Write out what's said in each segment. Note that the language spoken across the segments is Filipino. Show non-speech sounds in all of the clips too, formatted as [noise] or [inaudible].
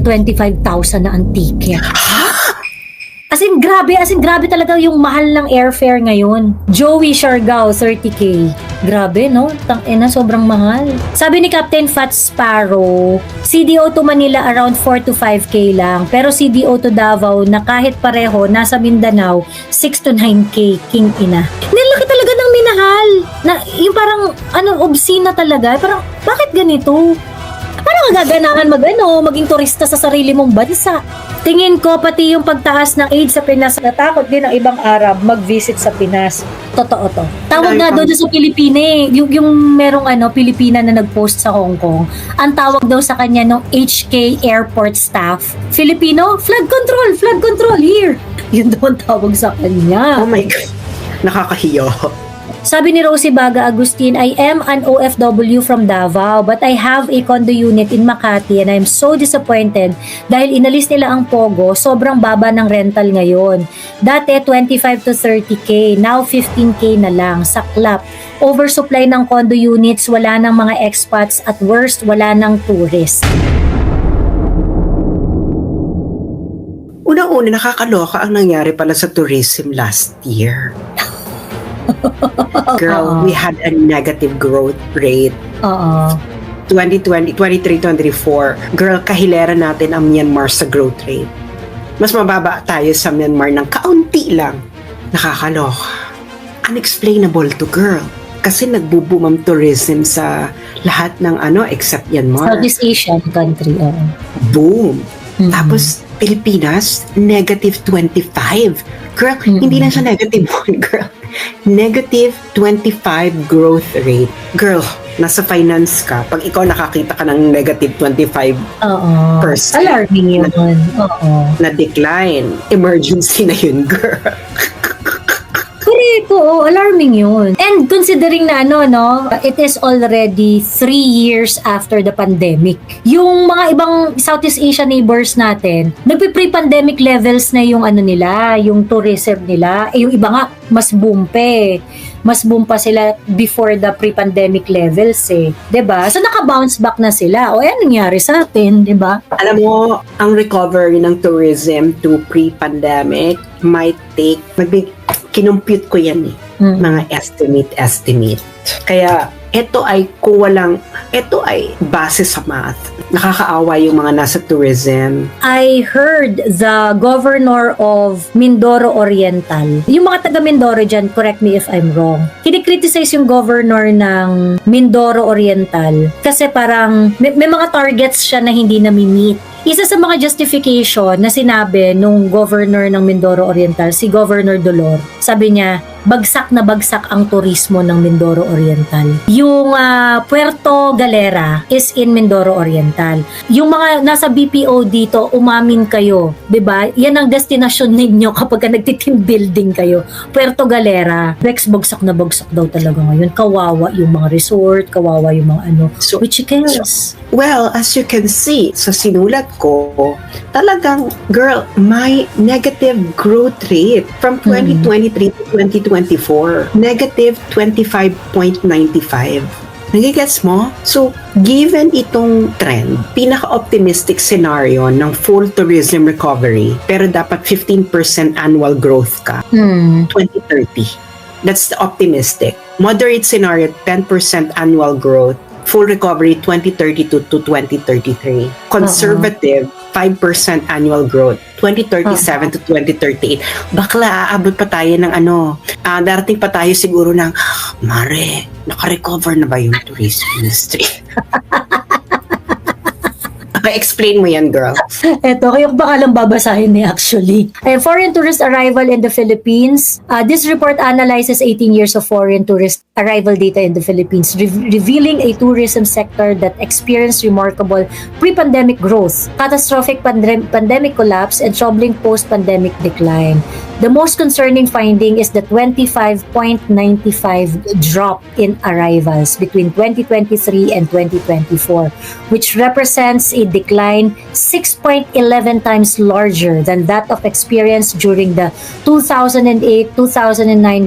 25,000 na ang ticket. As in, grabe, as in, grabe talaga yung mahal ng airfare ngayon. Joey Siargao, 30k. Grabe, no? Tang ina, sobrang mahal. Sabi ni Captain Fat Sparrow, CDO to Manila around 4 to 5k lang. Pero CDO to Davao na kahit pareho, nasa Mindanao, 6 to 9k, king ina. Nilaki talaga ng minahal. Na, yung parang, ano, obscene na talaga. Parang, bakit ganito? Parang gaganahan mag ano, maging turista sa sarili mong bansa. Tingin ko pati yung pagtaas ng age sa Pinas, natakot din ng ibang Arab mag-visit sa Pinas. Totoo to. Tawag nga doon sa Pilipina eh. Yung, yung merong ano, Pilipina na nag-post sa Hong Kong. Ang tawag daw sa kanya ng HK airport staff. Filipino, flood control, flood control here. [laughs] Yun daw ang tawag sa kanya. Oh my God. Nakakahiyo. Sabi ni Rosie Baga Agustin, I am an OFW from Davao but I have a condo unit in Makati and I'm so disappointed dahil inalis nila ang Pogo, sobrang baba ng rental ngayon. Dati 25 to 30k, now 15k na lang, saklap. Oversupply ng condo units, wala ng mga expats at worst, wala ng tourist. Una-una, nakakaloka ang nangyari pala sa tourism last year. [laughs] Girl, we had a negative growth rate. Oo. 2020, 23-24. Girl, kahilera natin ang Myanmar sa growth rate. Mas mababa tayo sa Myanmar ng kaunti lang. Nakakaloka. Unexplainable to girl. Kasi nagbo-boom ang tourism sa lahat ng ano except Myanmar. Southeast Asian country. Oo. Boom. Mhm. Tapos, Pilipinas, negative 25. Girl, Mm-mm. hindi lang siya negative [laughs] 1, girl. Negative 25 growth rate. Girl, nasa finance ka. Pag ikaw nakakita ka ng negative 25 Oo. Percent. Alarming yun. Oo. na decline, emergency na yun, [laughs] girl. Correct, alarming yun. And considering na ano, no, it is already three years after the pandemic. Yung mga ibang Southeast Asia neighbors natin, nagpe-pre-pandemic levels na yung ano nila, yung tourism nila. Eh, yung iba nga, mas boom. Mas boom pa sila before the pre-pandemic levels eh. ba So naka-bounce back na sila. O, ano nangyari sa atin, ba Alam mo, ang recovery ng tourism to pre-pandemic might take, magbi, kinumpute ko yan eh. Mm. mga estimate estimate. Kaya ito ay kung walang ito ay base sa math. Nakakaawa yung mga nasa tourism. I heard the governor of Mindoro Oriental. Yung mga taga Mindoro dyan, correct me if I'm wrong. Kinikriticize yung governor ng Mindoro Oriental kasi parang may, may mga targets siya na hindi nami-meet. Isa sa mga justification na sinabi nung governor ng Mindoro Oriental, si Governor Dolor, sabi niya, bagsak na bagsak ang turismo ng Mindoro Oriental. Yung ah, Puerto Galera is in Mindoro Oriental. Yung mga nasa BPO dito, umamin kayo, 'di ba? Yan ang destinasyon ninyo [laughs] kapag ka nagti-team building kayo. Puerto Galera, Rex bagsak na bagsak daw talaga ngayon. Kawawa yung mga resort, kawawa yung mga ano. So, Which cares? Well, as you can see sa sinulat ko, talagang, girl, my negative growth rate from 2023 to 2024, negative 25.95. Nagigets mo? So, given itong trend, pinaka-optimistic scenario ng full tourism recovery, pero dapat 15% annual growth ka, Hmm. 2030. That's the optimistic. Moderate scenario, 10% annual growth. Full recovery, 2032 to 2033. Conservative, 5% annual growth. 2037 to 2038. Bakla, aabot pa tayo ng ano, ah, darating pa tayo siguro ng, Mare, naka-recover na ba yung tourism industry? [laughs] explain mo yan, girl. [laughs] Eto, kayo baka lang babasahin ni actually. Ayan, foreign tourist arrival in the Philippines. Uh, this report analyzes 18 years of foreign tourist arrival data in the Philippines, re- revealing a tourism sector that experienced remarkable pre-pandemic growth, catastrophic pandem- pandemic collapse, and troubling post-pandemic decline. The most concerning finding is the 25.95 drop in arrivals between 2023 and 2024, which represents a decline 6.11 times larger than that of experienced during the 2008-2009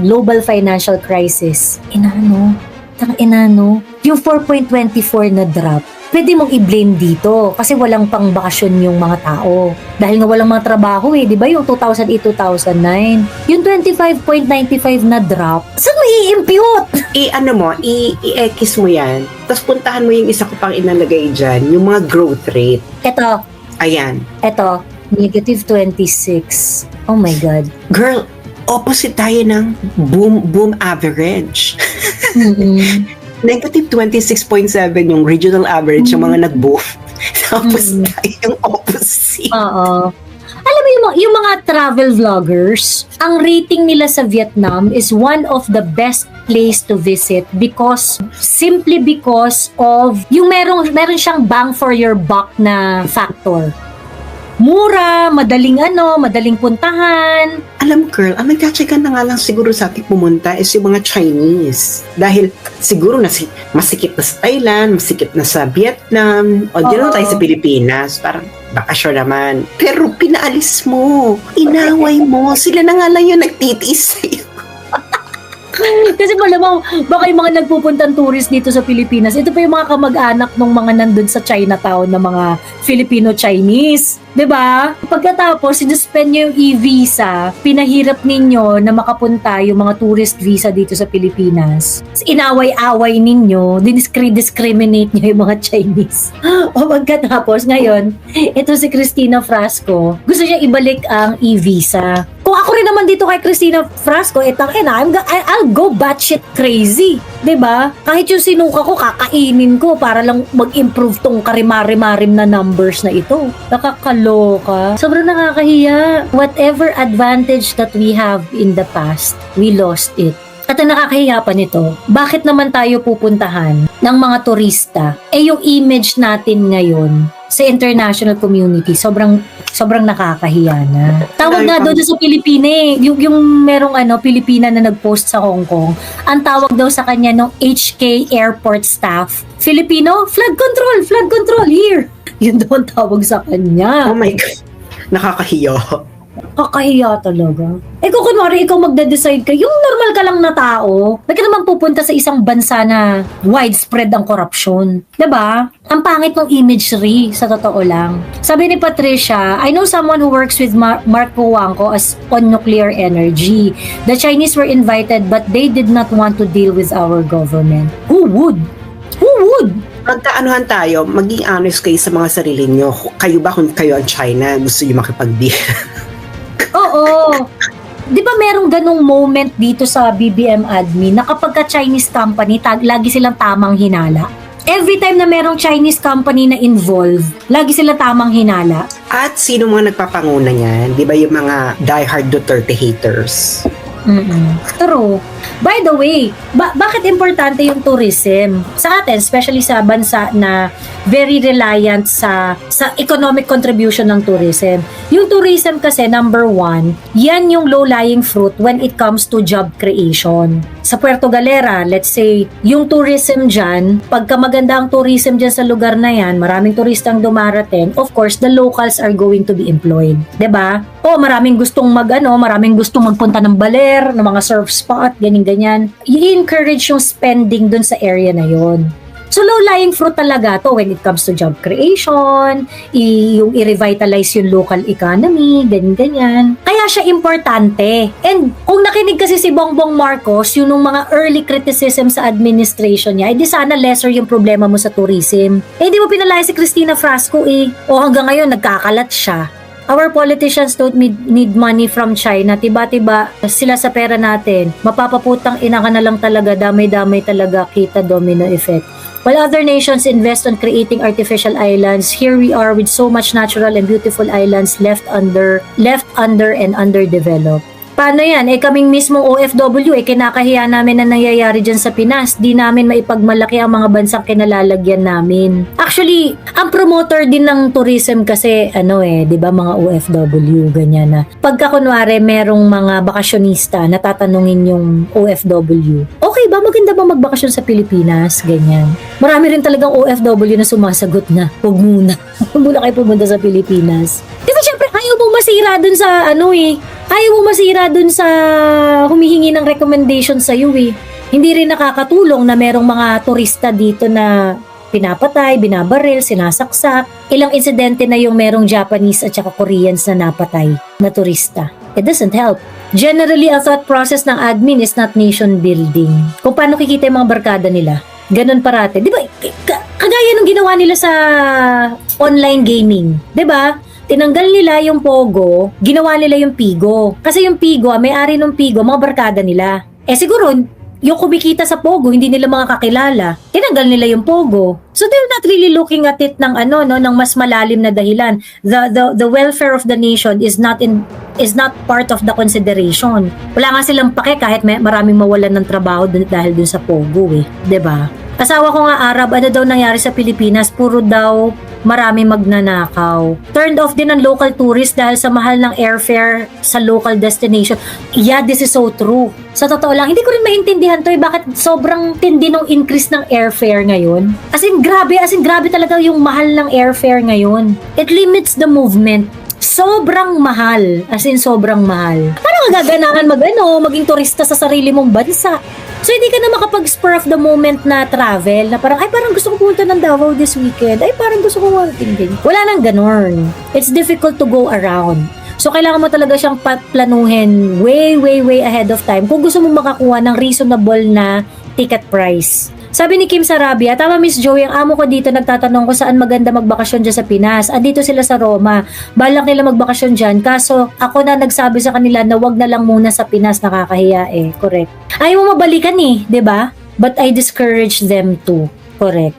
global financial crisis. Inano? Tang inano? Yung 4.24 na drop pwede mong i-blame dito kasi walang pang bakasyon yung mga tao. Dahil nga walang mga trabaho eh, di ba yung 2008-2009? Yung 25.95 na drop, saan mo i-impute? I, ano mo, i, i-X mo yan. Tapos puntahan mo yung isa ko pang inalagay dyan, yung mga growth rate. Eto, Ayan. eto, negative 26. Oh my God. Girl, opposite tayo ng boom boom average. [laughs] Mm-mm. Negative 26.7 yung regional average yung mga nag-boom. [laughs] Tapos Mm. tayo yung opposite. Oo. Alam mo yung, mga- yung mga travel vloggers, ang rating nila sa Vietnam is one of the best place to visit because simply because of yung merong meron siyang bang for your buck na factor. Mura, madaling ano, madaling puntahan. Alam girl, ang nagkatsagan na nga lang siguro sa ating pumunta is yung mga Chinese. Dahil siguro na si, masikip na sa Thailand, masikip na sa Vietnam, o di Oo. tayo sa Pilipinas. Parang bakasyon naman. Pero pinaalis mo, inaway mo, sila na nga lang yung nagtitiis sa'yo. Kasi malamang baka yung mga nagpupuntang tourist dito sa Pilipinas, ito pa yung mga kamag-anak ng mga nandun sa Chinatown na mga Filipino-Chinese. 'Di ba? Pagkatapos, sinuspend nyo yung e-visa, pinahirap ninyo na makapunta yung mga tourist visa dito sa Pilipinas. Inaway-away ninyo, diniscri-discriminate nyo yung mga Chinese. [gasps] o pagkatapos, ngayon, ito si Christina Frasco, gusto niya ibalik ang e-visa. Kung ako rin naman dito kay Christina Frasco, etang ina, I'm go- I- I'll go batshit crazy. ba? Kahit yung sinuka ko, kakainin ko para lang mag-improve tong karimari-marim na numbers na ito. Nakakaloka. Sobrang nakakahiya. Whatever advantage that we have in the past, we lost it. At ang nakakahiya pa nito, bakit naman tayo pupuntahan ng mga turista? Eh yung image natin ngayon sa international community, sobrang sobrang nakakahiya na. Tawag nga doon sa Pilipina eh. Yung, yung merong ano, Pilipina na nag-post sa Hong Kong, ang tawag daw sa kanya ng HK airport staff, Filipino, flood control, flood control, here. [laughs] Yun daw ang tawag sa kanya. Oh my God. Nakakahiya. Kakahiya talaga. Eh kung kunwari ikaw magde-decide ka, yung normal ka lang na tao, bakit naman pupunta sa isang bansa na widespread ang korupsyon? ba? Ang pangit ng imagery, sa totoo lang. Sabi ni Patricia, I know someone who works with Mar- Marco Wangko as on nuclear energy. The Chinese were invited but they did not want to deal with our government. Who would? Who would? Magkaanuhan tayo, maging honest kayo sa mga sarili nyo. Kayo ba kung kayo ang China, gusto nyo makipag-deal? [laughs] Oo. Di ba merong ganong moment dito sa BBM admin na kapag ka Chinese company, tag, lagi silang tamang hinala? Every time na merong Chinese company na involved, lagi sila tamang hinala. At sino mga nagpapanguna niyan? Di ba yung mga diehard Duterte haters? Mm True. By the way, ba- bakit importante yung tourism? Sa atin, especially sa bansa na very reliant sa sa economic contribution ng tourism. Yung tourism kasi, number one, yan yung low-lying fruit when it comes to job creation. Sa Puerto Galera, let's say, yung tourism dyan, pagka maganda ang tourism dyan sa lugar na yan, maraming turistang dumarating, of course, the locals are going to be employed. ba? O maraming gustong mag ano, maraming gustong magpunta ng baler, ng mga surf spot, ganyan-ganyan. I-encourage yung spending dun sa area na yon. So low-lying fruit talaga to when it comes to job creation, i- yung i-revitalize yung local economy, ganyan-ganyan. Kaya siya importante. And kung nakinig kasi si Bongbong Marcos, yung nung mga early criticism sa administration niya, edi sana lesser yung problema mo sa tourism. Eh, di mo pinalaya si Christina Frasco eh. O hanggang ngayon, nagkakalat siya. Our politicians don't need, money from China. Tiba-tiba sila sa pera natin. Mapapaputang ina ka na lang talaga. Damay-damay talaga. Kita domino effect. While other nations invest on creating artificial islands, here we are with so much natural and beautiful islands left under, left under and underdeveloped. Paano yan? Eh kaming mismong OFW, eh kinakahiya namin na nangyayari dyan sa Pinas. Di namin maipagmalaki ang mga bansang kinalalagyan namin. Actually, ang promoter din ng tourism kasi, ano eh, di ba mga OFW, ganyan na. Pagka kunwari merong mga bakasyonista na tatanungin yung OFW, okay ba, maganda ba magbakasyon sa Pilipinas? Ganyan. Marami rin talagang OFW na sumasagot na, huwag muna. [laughs] Huwag muna kayo pumunta sa Pilipinas. Kasi syempre, ayaw mong masira dun sa ano eh, ayaw mo masira dun sa humihingi ng recommendation sa iyo eh. Hindi rin nakakatulong na merong mga turista dito na pinapatay, binabaril, sinasaksak. Ilang insidente na yung merong Japanese at saka Koreans na napatay na turista. It doesn't help. Generally, ang thought process ng admin is not nation building. Kung paano kikita yung mga barkada nila. Ganun parate. Di ba? Kagaya nung ginawa nila sa online gaming. Di ba? Tinanggal nila yung Pogo, ginawa nila yung Pigo. Kasi yung Pigo, ang may-ari ng Pigo, mga barkada nila. Eh siguro, yung kumikita sa Pogo, hindi nila mga kakilala. Tinanggal nila yung Pogo. So they're not really looking at it ng ano no ng mas malalim na dahilan. The the the welfare of the nation is not in is not part of the consideration. Wala nga silang pake kahit may, maraming mawalan ng trabaho dahil dun sa Pogo eh, 'di ba? Asawa ko nga Arab, ano daw nangyari sa Pilipinas? Puro daw marami magnanakaw. Turned off din ng local tourists dahil sa mahal ng airfare sa local destination. Yeah, this is so true. Sa totoo lang, hindi ko rin maintindihan to eh, bakit sobrang tindi ng increase ng airfare ngayon. As in, grabe, as in, grabe talaga yung mahal ng airfare ngayon. It limits the movement. Sobrang mahal. As in, sobrang mahal. Parang gaganahan mag, ano, maging turista sa sarili mong bansa. So, hindi ka na makapag-spur of the moment na travel, na parang, ay, parang gusto ko pumunta ng Davao this weekend. Ay, parang gusto ko mag-tingin. Wala nang ganon. It's difficult to go around. So, kailangan mo talaga siyang planuhin way, way, way ahead of time kung gusto mo makakuha ng reasonable na ticket price. Sabi ni Kim Sarabia, tama Miss Joey, ang amo ko dito nagtatanong ko saan maganda magbakasyon dyan sa Pinas. Andito sila sa Roma. Balak nila magbakasyon dyan. Kaso ako na nagsabi sa kanila na wag na lang muna sa Pinas, nakakahiya eh. Correct. Ayaw mo mabalikan eh, ba? But I discourage them to. Correct.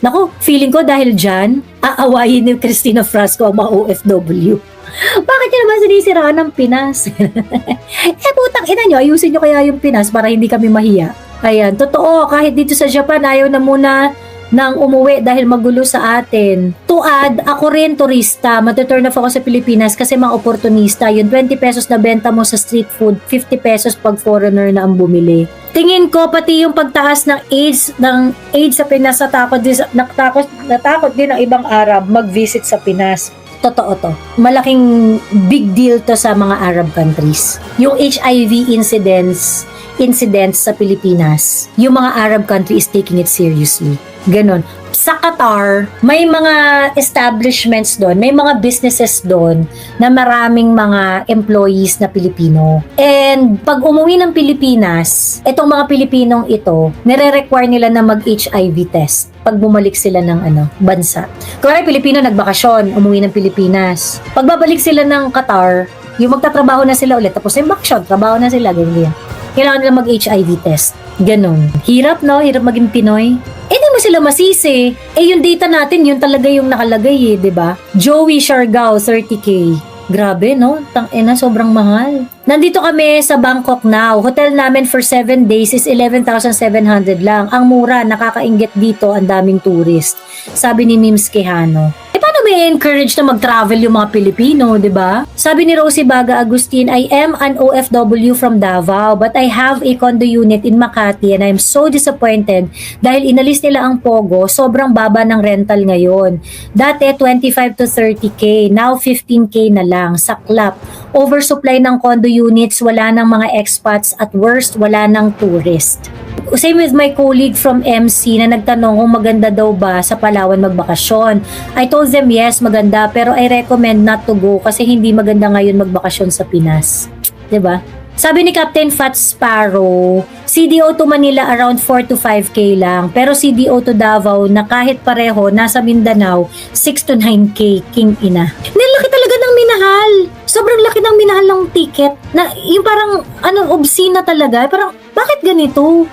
Naku, feeling ko dahil dyan, aawayin ni Christina Frasco ang mga OFW. [laughs] Bakit nyo naman sinisiraan ng Pinas? [laughs] eh putang ina nyo, ayusin nyo kaya yung Pinas para hindi kami mahiya. Ayan, totoo, kahit dito sa Japan, ayaw na muna nang umuwi dahil magulo sa atin. To add, ako rin turista, matuturn off ako sa Pilipinas kasi mga oportunista, yung 20 pesos na benta mo sa street food, 50 pesos pag foreigner na ang bumili. Tingin ko pati yung pagtaas ng AIDS ng AIDS sa Pinas natakot din natakot, natakot din ng ibang Arab mag-visit sa Pinas. Totoo to. Malaking big deal to sa mga Arab countries. Yung HIV incidents incidents sa Pilipinas, yung mga Arab country is taking it seriously. Ganon. Sa Qatar, may mga establishments doon, may mga businesses doon na maraming mga employees na Pilipino. And pag umuwi ng Pilipinas, itong mga Pilipinong ito, nire-require nila na mag-HIV test pag bumalik sila ng ano, bansa. Kaya Pilipino nagbakasyon, umuwi ng Pilipinas. Pag babalik sila ng Qatar, yung magtatrabaho na sila ulit, tapos yung bakasyon, trabaho na sila, ganyan. Kailangan nila mag-HIV test. Ganon. Hirap, no? Hirap maging Pinoy. Eh, di mo sila masisi. Eh, yung data natin, yun talaga yung nakalagay eh, di ba? Joey Siargao, 30k. Grabe, no? Tang ina, sobrang mahal. Nandito kami sa Bangkok now. Hotel namin for 7 days is 11,700 lang. Ang mura, nakakaingit dito, ang daming tourist. Sabi ni Mims Quijano. May encourage na mag-travel yung mga Pilipino, di ba? Sabi ni Rosie Baga Agustin, I am an OFW from Davao, but I have a condo unit in Makati and I'm so disappointed dahil inalis nila ang Pogo, sobrang baba ng rental ngayon. Dati 25 to 30k, now 15k na lang, saklap. Oversupply ng condo units, wala ng mga expats at worst, wala ng tourist. Same with my colleague from MC na nagtanong kung maganda daw ba sa Palawan magbakasyon. I told them yes, maganda, pero I recommend not to go kasi hindi maganda ngayon magbakasyon sa Pinas. ba? Sabi ni Captain Fat Sparrow, CDO to Manila around 4 to 5k lang, pero CDO to Davao na kahit pareho nasa Mindanao 6 to 9k king ina. Nilaki talaga ng minahal. Sobrang laki ng minahal ng ticket. Na yung parang ano obscene na talaga. Parang bakit ganito?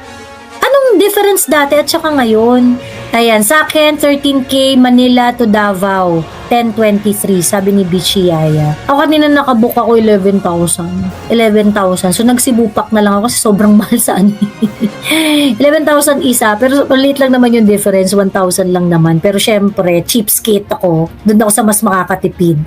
Anong difference dati at saka ngayon? Ayan, sa akin, 13K Manila to Davao. 1023, sabi ni Bichi Yaya. Ako kanina nakabook ako 11,000. 11,000. So, nagsibupak na lang ako kasi sobrang [laughs] mahal sa ano. 11,000 isa, pero maliit lang naman yung difference. 1,000 lang naman. Pero syempre, cheapskate ako. Doon ako sa mas makakatipid.